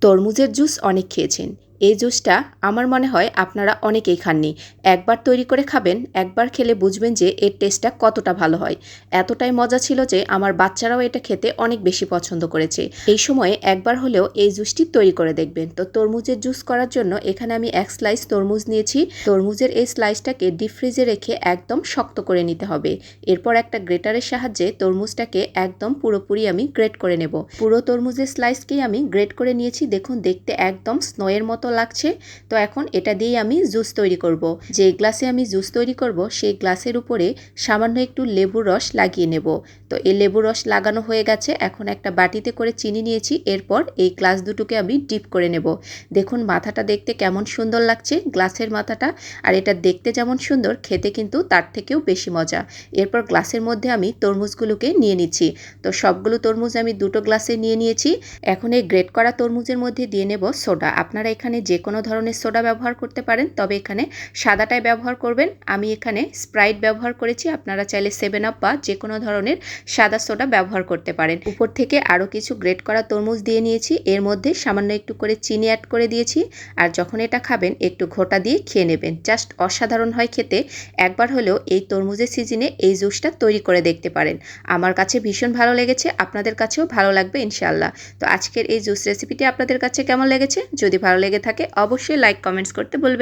তরমুজের জুস অনেক খেয়েছেন। এই জুসটা আমার মনে হয় আপনারা অনেকেই খাননি। একবার তৈরি করে খাবেন, একবার খেলে বুঝবেন যে এর টেস্টটা কতটা ভালো হয়। এতটাই মজা ছিল যে আমার বাচ্চারাও এটা খেতে অনেক বেশি পছন্দ করেছে। এই সময়ে একবার হলেও এই জুসটি তৈরি করে দেখবেন। তো তরমুজের জুস করার জন্য এখানে আমি এক স্লাইস তরমুজ নিয়েছি। তরমুজের এই স্লাইসটাকে ডিপ ফ্রিজে রেখে একদম শক্ত করে নিতে হবে। এরপর একটা গ্রেটারের সাহায্যে তরমুজটাকে একদম পুরোপুরি আমি গ্রেট করে নেব। পুরো তরমুজের স্লাইসকেই আমি গ্রেট করে নিয়েছি। দেখুন, দেখতে একদম স্নোয়ের মতো লাগছে। তো এখন এটা দিয়ে আমি জুস তৈরি করব। যে গ্লাসে আমি জুস তৈরি করব, সেই গ্লাসের উপরে সামান্য একটু লেবুর রস লাগিয়ে নেব। তো এই লেবুর রস লাগানো হয়ে গেছে। এখন একটা বাটিতে করে চিনি নিয়েছি। এরপর এই গ্লাস দুটোকে আমি ডিপ করে নেব। দেখুন, মাথাটা দেখতে কেমন সুন্দর লাগছে, গ্লাসের মাথাটা। আর এটা দেখতে যেমন সুন্দর, খেতে কিন্তু তার থেকেও বেশি মজা। এরপর গ্লাসের মধ্যে আমি তরমুজগুলোকে নিয়ে নিচ্ছি। তো সবগুলো তরমুজ আমি দুটো গ্লাসে নিয়ে নিয়েছি। এখন এই গ্রেট করা তরমুজের মধ্যে দিয়ে নেব সোডা। আপনারা এখানে যে কোনো ধরনের সোডা ব্যবহার করতে পারেন, তবে এখানে সাদাটাই ব্যবহার করবেন। আমি এখানে স্প্রাইট ব্যবহার করেছি, আপনারা চাইলে সেভেন আপ বা যে কোনো ধরনের সাদা সোডা ব্যবহার করতে পারেন। উপর থেকে আরও কিছু গ্রেট করা তরমুজ দিয়ে নিয়েছি, এর মধ্যে সামান্য একটু করে চিনি অ্যাড করে দিয়েছি, আর যখন এটা খাবেন, একটু ঘোটা দিয়ে খেয়ে নেবেন। জাস্ট অসাধারণ হয় খেতে, একবার হলেও এই তরমুজের সিজনে এই জুসটা তৈরি করে দেখতে পারেন। আমার কাছে ভীষণ ভালো লেগেছে, আপনাদের কাছেও ভালো লাগবে ইনশাল্লাহ তো আজকের এই জুস রেসিপিটি আপনাদের কাছে কেমন লেগেছে? যদি ভালো লেগে থাকে অবশ্যই লাইক কমেন্টস করতে বলবেন